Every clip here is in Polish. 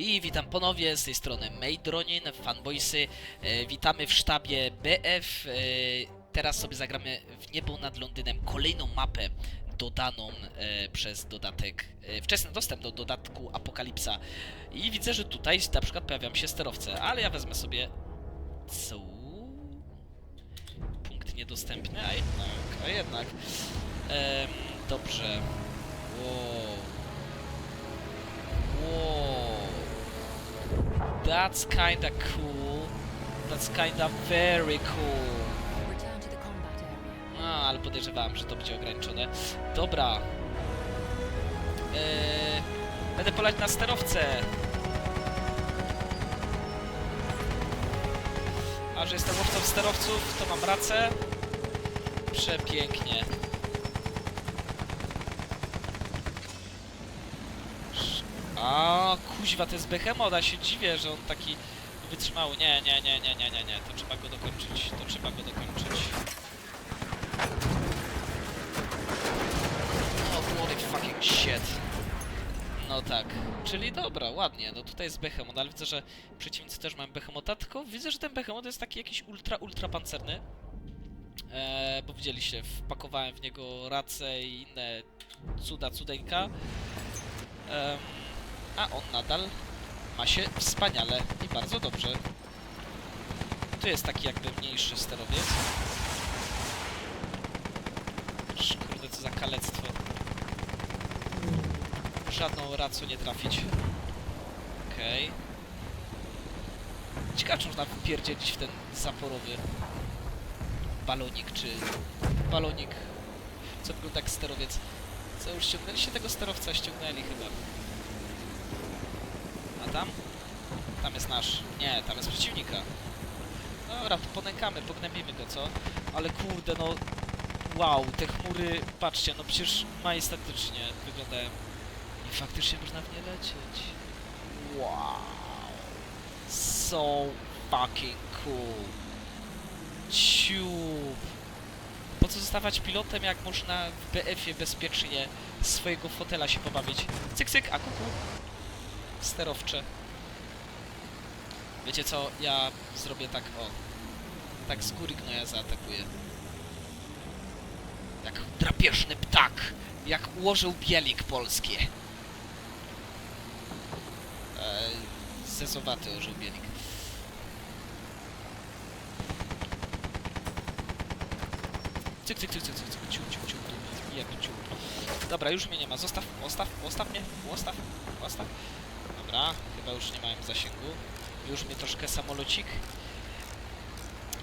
I witam ponownie z tej strony Maydronin, fanboysy. E, witamy w sztabie BF. E, teraz sobie zagramy w niebo nad Londynem kolejną mapę dodaną e, przez dodatek, e, wczesny dostęp do dodatku Apokalipsa. I widzę, że tutaj na przykład pojawiają się sterowce, ale ja wezmę sobie... Co? Punkt niedostępny, a jednak, a jednak. Em, dobrze. Wow. Wow. That's kinda cool. That's kinda very cool. A, ale podejrzewałem, że to będzie ograniczone. Dobra. Eee, będę polać na sterowce. A że jestem łowcą sterowców, to mam rację. Przepięknie. A, kuźwa, to jest Behemoth, a się dziwię, że on taki wytrzymały. Nie, nie, nie, nie, nie, nie, nie, to trzeba go dokończyć, to trzeba go dokończyć. Oh, bloody fucking shit. No tak, czyli dobra, ładnie, no tutaj jest Behemoth, ale widzę, że przeciwnicy też mają Behemota, tylko widzę, że ten Behemoth jest taki jakiś ultra, ultra pancerny. Eee, bo widzieliście, wpakowałem w niego racę i inne cuda, cudeńka. Em, a on nadal ma się wspaniale i bardzo dobrze. Tu jest taki jakby mniejszy sterowiec. Kurde, co za kalectwo. Żadną racą nie trafić. Okej. Ciekawe, czy można wpierdzielić w ten zaporowy balonik, czy balonik, co wygląda jak sterowiec. Co, już ściągnęliście tego sterowca? Ściągnęli chyba. Tam? Tam jest nasz. Nie, tam jest przeciwnika. Dobra, to ponękamy, pognębimy go, co? Ale kurde, no... Wow, te chmury, patrzcie, no przecież majestatycznie wyglądają. I faktycznie można w nie lecieć. Wow. So fucking cool. Ciub. Po co zostawać pilotem, jak można w BF-ie bezpiecznie swojego fotela się pobawić? Cyk, cyk, a kuku. Sterowcze. Wiecie co, ja zrobię tak, o. Tak z góry gnoja zaatakuję. Jak drapieżny ptak. Jak ułożył bielik polskie. Eee, zezowaty orzeł bielik. Cyk, cyk, cyk, cyk, cyk, cyk, ciu, ciu, ciu, ciu, ciu. Dobra, już mnie nie ma. Zostaw, ostaw, ostaw mnie, ostaw, ostaw. Dobra, chyba już nie mają zasięgu. Już mnie troszkę samolocik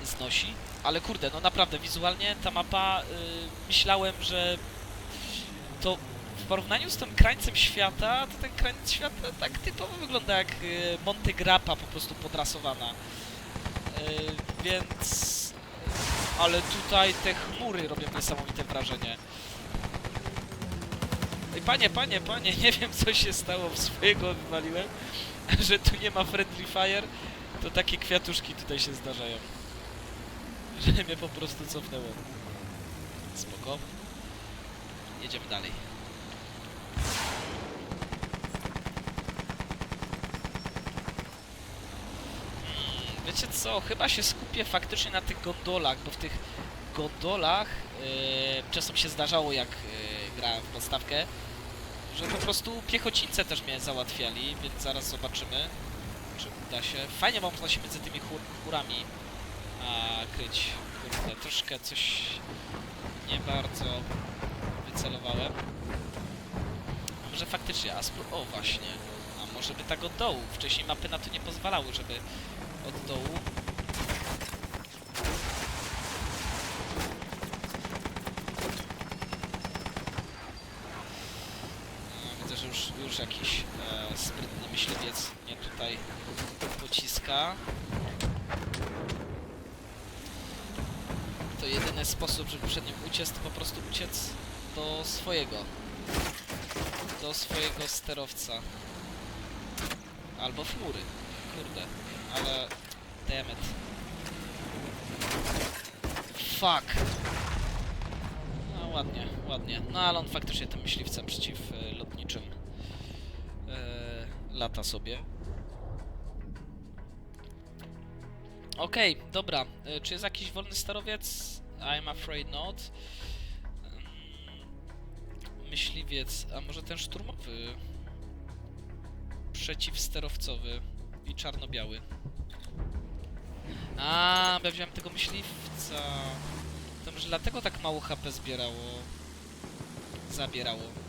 znosi. Ale kurde, no naprawdę, wizualnie ta mapa, y, myślałem, że to w porównaniu z tym krańcem świata, to ten krańc świata tak typowo wygląda jak y, Monte Grappa po prostu podrasowana. Y, więc... Ale tutaj te chmury robią niesamowite wrażenie. Panie, panie, panie, nie wiem co się stało, w swojego wywaliłem, że tu nie ma friendly fire, to takie kwiatuszki tutaj się zdarzają. Że mnie po prostu cofnęło. Spoko. Jedziemy dalej. Mm, Wiecie co, chyba się skupię faktycznie na tych gondolach, bo w tych gondolach yy, czasem się zdarzało jak yy, grałem w podstawkę, że po prostu piechocińce też mnie załatwiali, więc zaraz zobaczymy, czy uda się. Fajnie można się między tymi chór, chórami a, kryć. Kurde, troszkę coś nie bardzo wycelowałem. Może faktycznie, a o właśnie, a może by tak od dołu. Wcześniej mapy na to nie pozwalały, żeby od dołu. No, widzę, że już, już jakiś e, sprytny myśliwiec mnie tutaj pociska. To jedyny sposób, żeby przed nim uciec, to po prostu uciec do swojego. Do swojego sterowca. Albo w chmury. Kurde. Ale... Dammit. Fuck. No ładnie, ładnie. No ale on faktycznie tym myśliwcem przeciwlotniczym e, lata sobie. Okej, okay, dobra. E, czy jest jakiś wolny sterowiec? I'm afraid not. Mm, myśliwiec, a może ten szturmowy? Przeciwsterowcowy i czarno-biały. A, bo ja wziąłem tego myśliwca. To może dlatego tak mało HP zbierało. Zabierało.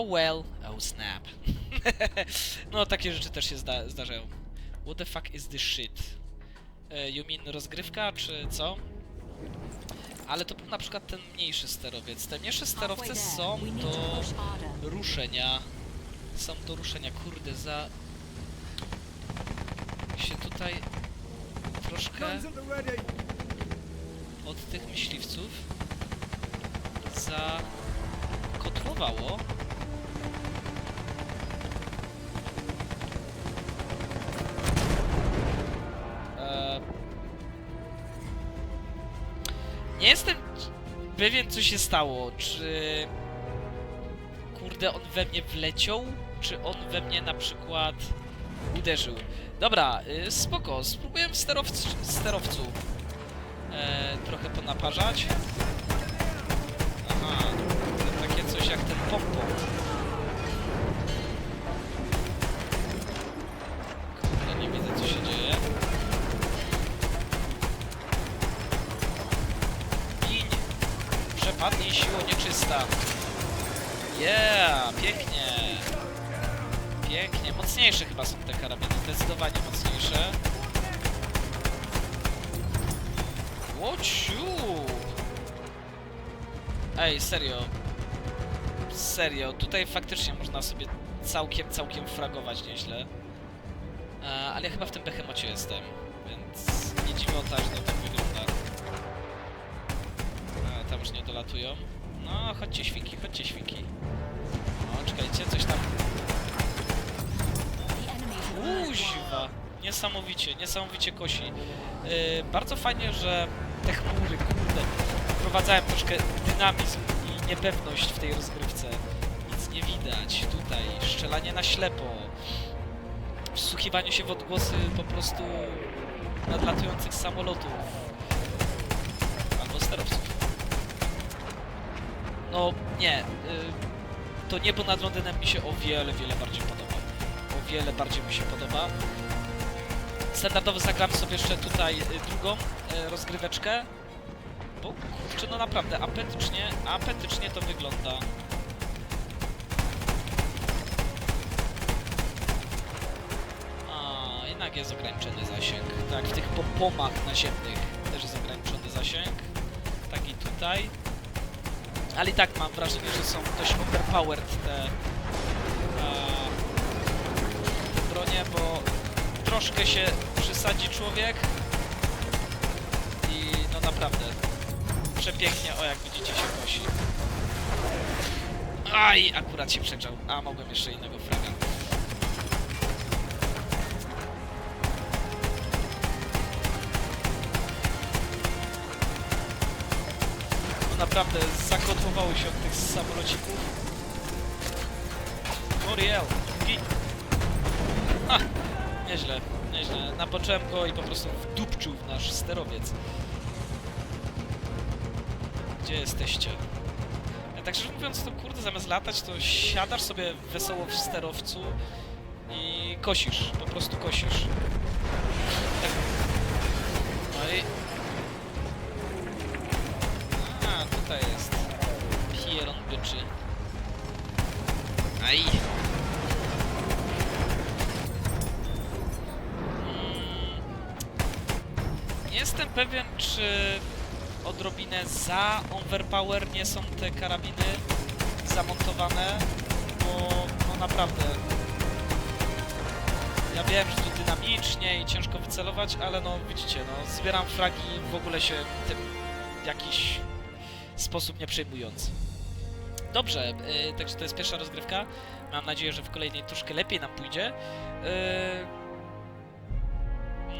Oh well, oh snap. no takie rzeczy też się zda zdarzają. What the fuck is this shit? E, you mean rozgrywka, czy co? Ale to był na przykład ten mniejszy sterowiec. Te mniejsze sterowce są do ruszenia. Są do ruszenia. Kurde, za... się tutaj troszkę od tych myśliwców zakotłowało. Pewien, co się stało. Czy kurde on we mnie wleciał, czy on we mnie na przykład uderzył. Dobra, y, spoko, spróbuję w sterowcu, sterowcu e, trochę ponaparzać. Aha, takie coś jak ten pompon. Pięknie. Pięknie. Mocniejsze chyba są te karabiny, zdecydowanie mocniejsze. Łociu! Ej, serio. Serio, tutaj faktycznie można sobie całkiem, całkiem fragować nieźle. E, ale ja chyba w tym behemocie jestem, więc nie dziwię to, że to tak wygląda. E, tam już nie dolatują. No, chodźcie świnki, chodźcie świnki. Czekajcie, coś tam... Kuźwa! Niesamowicie, niesamowicie kosi. Yy, bardzo fajnie, że te chmury, kurde, wprowadzają troszkę dynamizm i niepewność w tej rozgrywce. Nic nie widać tutaj, strzelanie na ślepo, wsłuchiwanie się w odgłosy po prostu nadlatujących samolotów albo sterowców. No nie, yy, to niebo nad Londynem mi się o wiele, wiele bardziej podoba. O wiele bardziej mi się podoba. Standardowo zagram sobie jeszcze tutaj y, drugą y, rozgryweczkę. Bo kurczę, no naprawdę, apetycznie, apetycznie to wygląda. A, jednak jest ograniczony zasięg. Tak, w tych popomach naziemnych też jest ograniczony zasięg. Tak i tutaj. Ale i tak mam wrażenie, że są dość overpowered te, e, bronie, bo troszkę się przysadzi człowiek i no naprawdę przepięknie, o jak widzicie się kosi. Aj, akurat się przegrzał. A, mogłem jeszcze innego fraga. Naprawdę zakotłowało się od tych samolocików. Moriel, git. Ha, nieźle, nieźle. Napocząłem go i po prostu wdupczył w nasz sterowiec. Gdzie jesteście? Ja tak szczerze mówiąc, to kurde, zamiast latać, to siadasz sobie wesoło w sterowcu i kosisz, po prostu kosisz. Aj! Nie jestem pewien, czy odrobinę za overpower nie są te karabiny zamontowane, bo no naprawdę ja wiem, że tu dynamicznie i ciężko wycelować, ale no widzicie, no zbieram fragi w ogóle się tym w jakiś sposób nie przejmując. Dobrze, yy, także to jest pierwsza rozgrywka. Mam nadzieję, że w kolejnej troszkę lepiej nam pójdzie. Yy,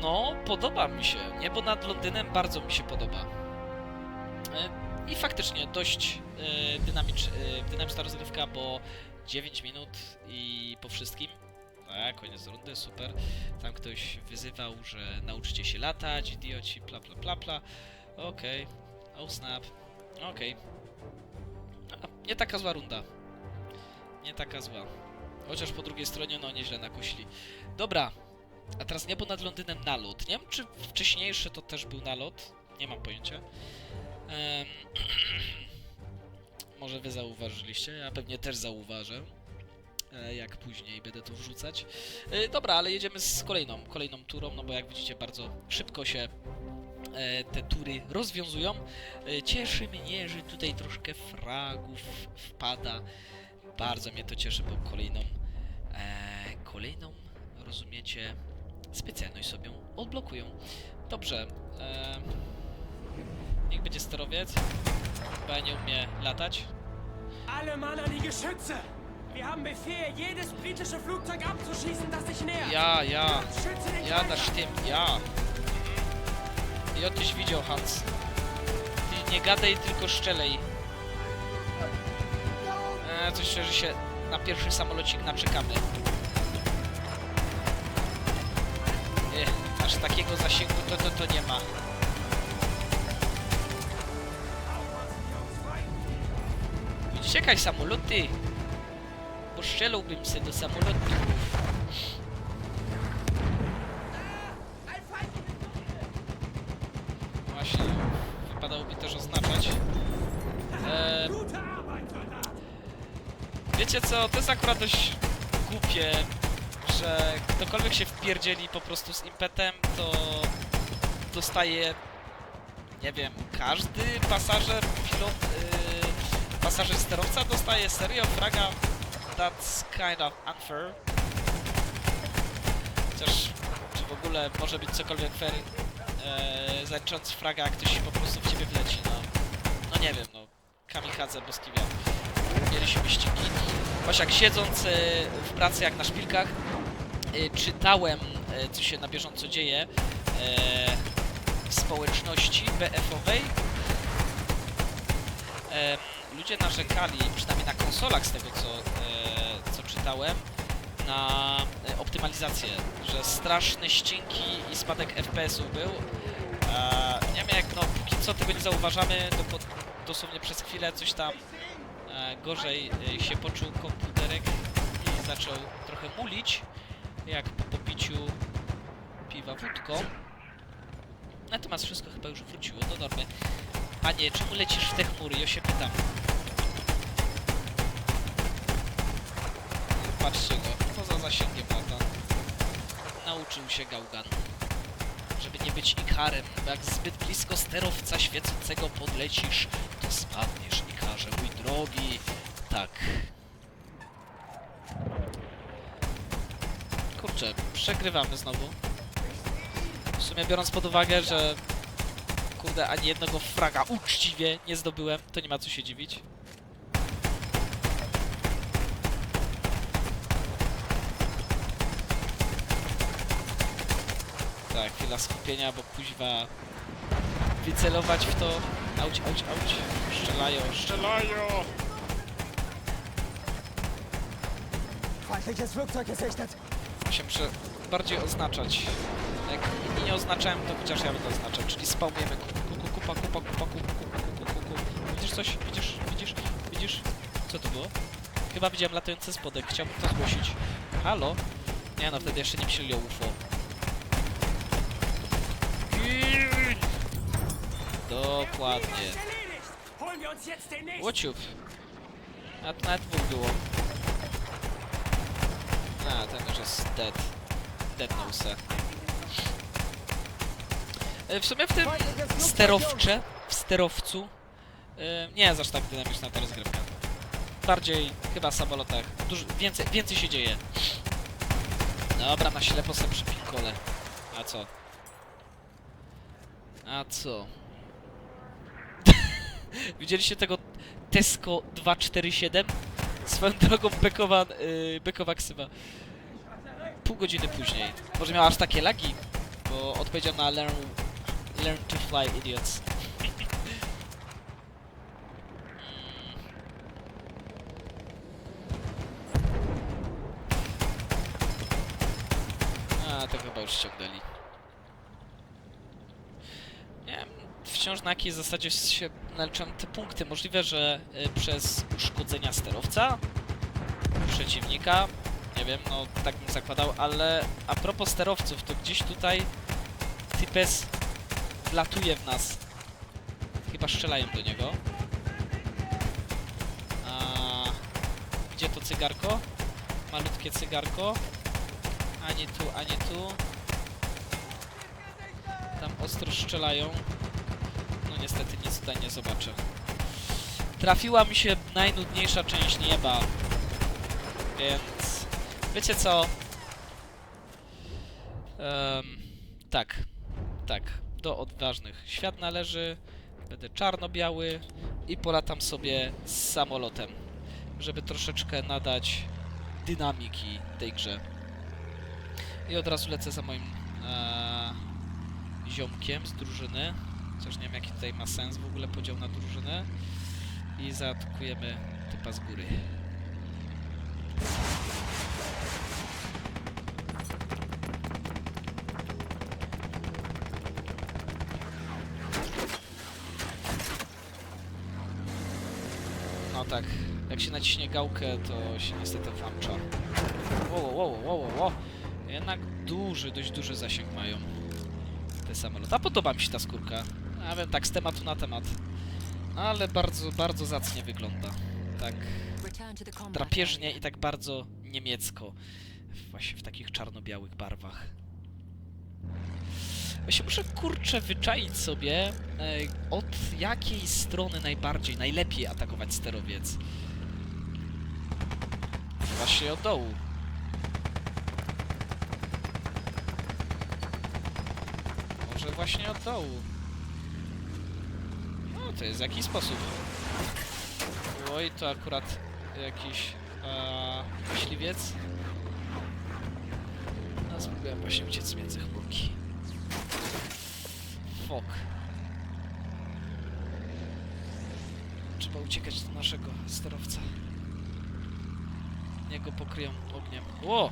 No, podoba mi się. Niebo nad Londynem bardzo mi się podoba. E, I faktycznie dość e, dynamicz, e, dynamiczna rozgrywka, bo 9 minut i po wszystkim. Tak, koniec rundy, super. Tam ktoś wyzywał, że nauczycie się latać, idioci, pla pla pla pla. Okej. Oh snap. Okej. A, Nie taka zła runda. Nie taka zła. Chociaż po drugiej stronie, no nieźle nakosili. Dobra. A teraz niebo nad Londynem nalot. Nie wiem, czy wcześniejszy to też był nalot. Nie mam pojęcia. Em, może wy zauważyliście, ja pewnie też zauważę. e, Jak później będę to wrzucać. E, Dobra, ale jedziemy z kolejną, kolejną turą, no bo jak widzicie bardzo szybko się te tury rozwiązują. E, Cieszy mnie, że tutaj troszkę fragów wpada. Bardzo mnie to cieszy, bo kolejną, e, kolejną, rozumiecie, specjalność sobie odblokują. Dobrze. E, niech będzie sterowiec. Chyba nie umie latać. Alle Mann an die Geschütze! Wir haben Befehl, jedes britische Flugzeug abzuschießen, das sich nähert! Ja, ja. Ja, das stimmt, ja. Ja tyś widział, Hans. Ty nie gadaj, tylko szczelej. E, coś szczerze się na pierwszy samolocik naczekamy. E, aż takiego zasięgu to, to, to nie ma. Widzicie samoloty? Postrzelałbym się do samolotów. Właśnie, też oznaczać. E, Soldat! wiecie co, to jest akurat dość głupie, że ktokolwiek się wpierdzieli po prostu z impetem, to dostaje, nie wiem, każdy pasażer, pilot, yy, pasażer sterowca dostaje serio fraga. That's kind of unfair. Chociaż, czy w ogóle może być cokolwiek fair, e, zalicząc fraga, jak ktoś po prostu w ciebie. No nie wiem, no. Kamikadze, boski wiatr. Mieliśmy ścigi. Właśnie jak siedząc e, w pracy, jak na szpilkach, e, czytałem, e, co się na bieżąco dzieje w społeczności BF-owej. Ludzie narzekali, przynajmniej na konsolach z tego, co, co czytałem, na optymalizację, że straszne ścinki i spadek FPS-ów był. Nie wiem jak, no póki co tego nie zauważamy, po, dosłownie przez chwilę coś tam e, gorzej e, się poczuł komputerek i zaczął trochę mulić, jak po popiciu piwa wódką. Natomiast wszystko chyba już wróciło do normy. Panie, czemu lecisz w te chmury? Ja się pytam. Patrzcie go, poza zasięgiem lata. Nauczył się gałgan. Nie być ikarem, bo jak zbyt blisko sterowca świecącego podlecisz, to spadniesz, ikarze, mój drogi. Tak. Kurczę, przegrywamy znowu. W sumie biorąc pod uwagę, że kurde, ani jednego fraga uczciwie nie zdobyłem, to nie ma co się dziwić. Tak, chwila skupienia, bo kuźwa wycelować w to. Auć, auć, auć. Strzelają, strzelają! Feindliches Flugzeug gesichtet! Się muszę bardziej oznaczać. Jak inni nie oznaczałem, to chociaż ja będę oznaczał, czyli ku- kupa, kupa, kupa, kupa, kupa, kupa, kupa. Widzisz coś? Widzisz? Widzisz? Widzisz? Co to było? Chyba widziałem latający spodek, chciałbym to zgłosić. Halo? Nie no, wtedy jeszcze nie myśleli o UFO. Łociup. A to nawet dwóch było. A, ten już jest dead. Dead no W sumie w tym sterowcze, w sterowcu, e, nie jest aż tak dynamiczna ta rozgrywka. Bardziej chyba w samolotach. Dużo, więcej, więcej się dzieje. Dobra, na ślepo sobie przypinkole. A co? A co? Widzieliście tego Tesco 247? Swoją drogą bekowa, yy, bekowa ksywa. Pół godziny później. Może miała aż takie lagi? Bo odpowiedział na learn, learn to fly, idiots. A, to chyba już ściągnęli. Nie wiem, wciąż na jakiej zasadzie się naliczą te punkty. Możliwe, że y, przez uszkodzenia sterowca przeciwnika, nie wiem, no tak bym zakładał, ale a propos sterowców, to gdzieś tutaj Types wlatuje w nas. Chyba strzelają do niego. A, gdzie to cygarko? Malutkie cygarko. Ani tu, ani tu. Tam ostro strzelają. Niestety nic tutaj nie zobaczę. Trafiła mi się najnudniejsza część nieba. Więc... Wiecie co? Em, tak. Tak. Do odważnych. Świat należy. Będę czarno-biały i polatam sobie z samolotem, żeby troszeczkę nadać dynamiki tej grze. I od razu lecę za moim e, ziomkiem z drużyny. Chociaż nie wiem jaki tutaj ma sens w ogóle podział na drużynę. I zaatakujemy typa z góry. No tak, jak się naciśnie gałkę, to się niestety włącza. Wow, wow, wow, wow. Jednak duży, dość duży zasięg mają te samoloty. A podoba mi się ta skórka. Ja wiem, tak z tematu na temat. Ale bardzo, bardzo zacnie wygląda. Tak drapieżnie i tak bardzo niemiecko. Właśnie w takich czarno-białych barwach. Właśnie muszę kurczę wyczaić sobie e, od jakiej strony najbardziej, najlepiej atakować sterowiec. Właśnie od dołu. Może właśnie od dołu. No, to jest jakiś sposób. Oj, to akurat jakiś e, myśliwiec. A spróbujemy właśnie uciec między chmurki. Fok. Trzeba uciekać do naszego sterowca. Niego pokryją ogniem. Ło!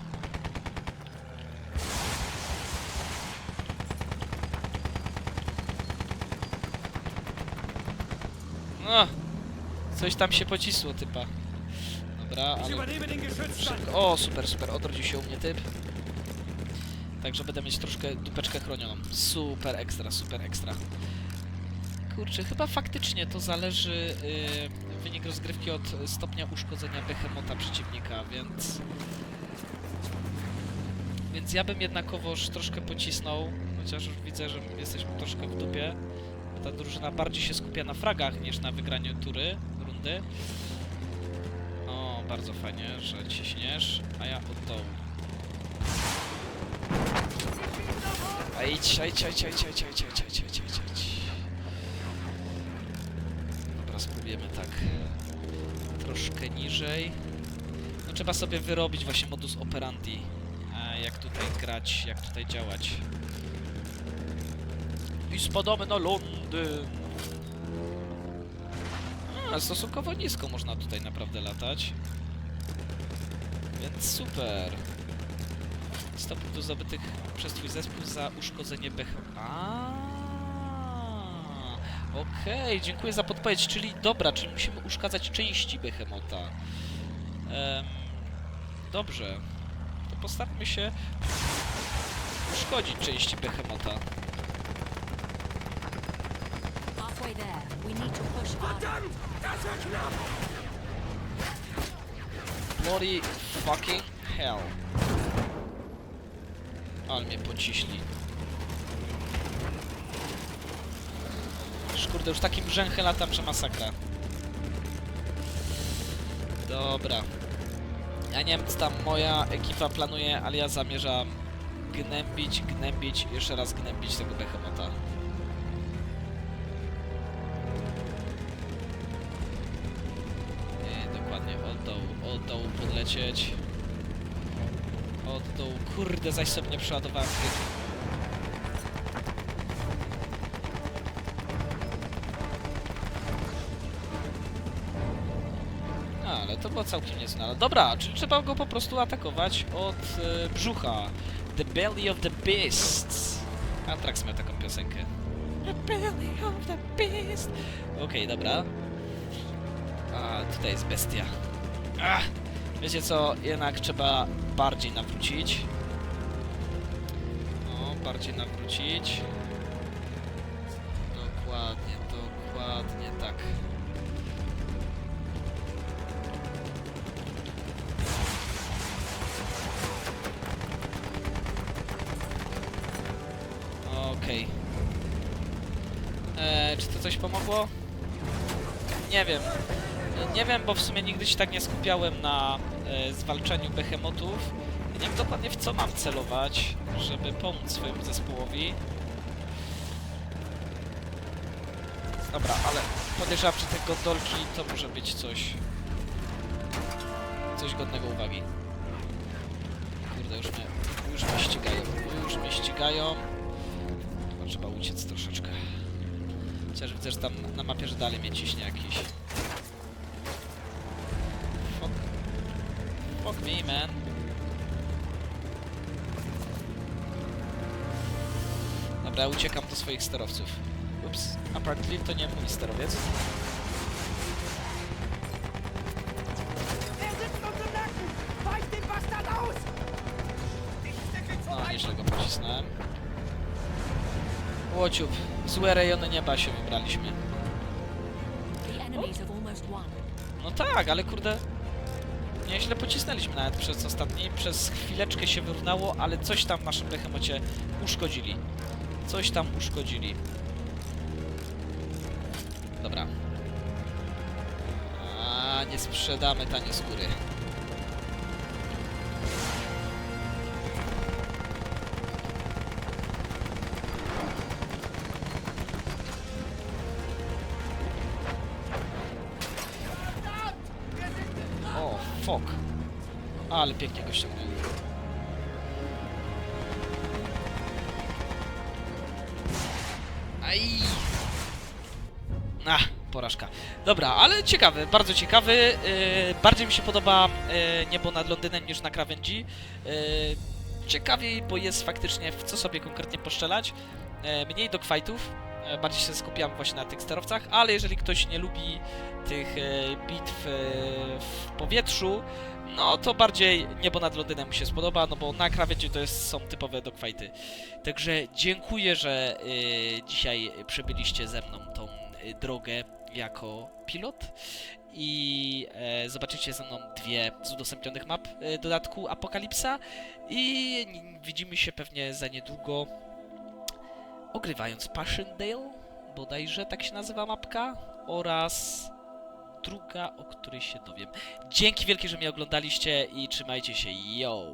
No! Coś tam się pocisło, typa. Dobra, ale... O, super, super, odrodził się u mnie typ. Także będę mieć troszkę dupeczkę chronioną. Super ekstra, super ekstra. Kurczę, chyba faktycznie to zależy yy, wynik rozgrywki od stopnia uszkodzenia behemota przeciwnika, więc... Więc ja bym jednakowoż troszkę pocisnął, chociaż już widzę, że jesteśmy troszkę w dupie. Ta drużyna bardziej się skupia na fragach niż na wygraniu tury, rundy. O, bardzo fajnie, że ciśniesz, a ja od dołu. A idź, a idź, a idź, a idź, a idź. Dobra, spróbujemy tak. Troszkę niżej. No trzeba sobie wyrobić właśnie modus operandi. e, Jak tutaj grać, jak tutaj działać. Spadamy na Londyn. A, stosunkowo nisko można tutaj naprawdę latać. Więc super. 100 punktów zdobytych przez twój zespół za uszkodzenie bech... A. Okej, dziękuję za podpowiedź, czyli dobra, czyli musimy uszkadzać części Behemota. Em, dobrze. To postaramy się uszkodzić części Behemota. There. We need to push harder. Bloody fucking hell. Ale mnie pociśli. Już kurde, już takim brzęchem latam, że masakra. Dobra. Ja nie wiem, co tam moja ekipa planuje, ale ja zamierzam gnębić, gnębić, jeszcze raz gnębić tego behemota. lecieć. Od dołu. Kurde, zaś sobie nie przeładowałem tych. Ale to było całkiem nieznane. Dobra, czyli trzeba go po prostu atakować od y, brzucha. The Belly of the Beast. Antrax miał taką piosenkę. The Belly of the Beast. Okej, okay, dobra. A, tutaj jest bestia wiecie co, jednak trzeba bardziej nawrócić. No, bardziej nawrócić. Dokładnie, dokładnie tak. Okej. Eee, Czy to coś pomogło? Nie wiem. Nie wiem, bo w sumie nigdy się tak nie skupiałem na e, zwalczaniu behemotów. Nie wiem dokładnie w co mam celować, żeby pomóc swojemu zespołowi. Dobra, ale podejrzewam, że te gondolki to może być coś... coś godnego uwagi. Kurde, już mnie, już mnie ścigają, już mnie ścigają. Chyba trzeba uciec troszeczkę. Chociaż widzę, że tam na mapie, że dalej mnie ciśnie jakiś... Fuck me, man. Dobra, uciekam do swoich sterowców. Ups, apparently to nie mój sterowiec. Er No, nieźle go pocisnąłem. Łociub, złe rejony nieba się wybraliśmy. No tak, ale kurde... Nieźle pocisnęliśmy nawet przez ostatni. Przez chwileczkę się wyrównało, ale coś tam w naszym behemocie uszkodzili. Coś tam uszkodzili. Dobra. A nie sprzedamy tanie skóry. Dobra, ale ciekawy, bardzo ciekawy. Yy, bardziej mi się podoba yy, niebo nad Londynem niż na krawędzi. Yy, ciekawiej, bo jest faktycznie w co sobie konkretnie poszczelać. Yy, mniej dogfightów. Yy, bardziej się skupiam właśnie na tych sterowcach, ale jeżeli ktoś nie lubi tych yy, bitw yy, w powietrzu, no to bardziej niebo nad Londynem mu się spodoba, no bo na krawędzi to jest, są typowe dogfighty. Także dziękuję, że y, dzisiaj przebyliście ze mną tą y, drogę jako pilot i e, zobaczycie ze mną dwie z udostępnionych map y, dodatku Apokalipsa i widzimy się pewnie za niedługo ogrywając Passchendaele, bodajże tak się nazywa mapka, oraz druga, o której się dowiem. Dzięki wielkie, że mnie oglądaliście i trzymajcie się, yo!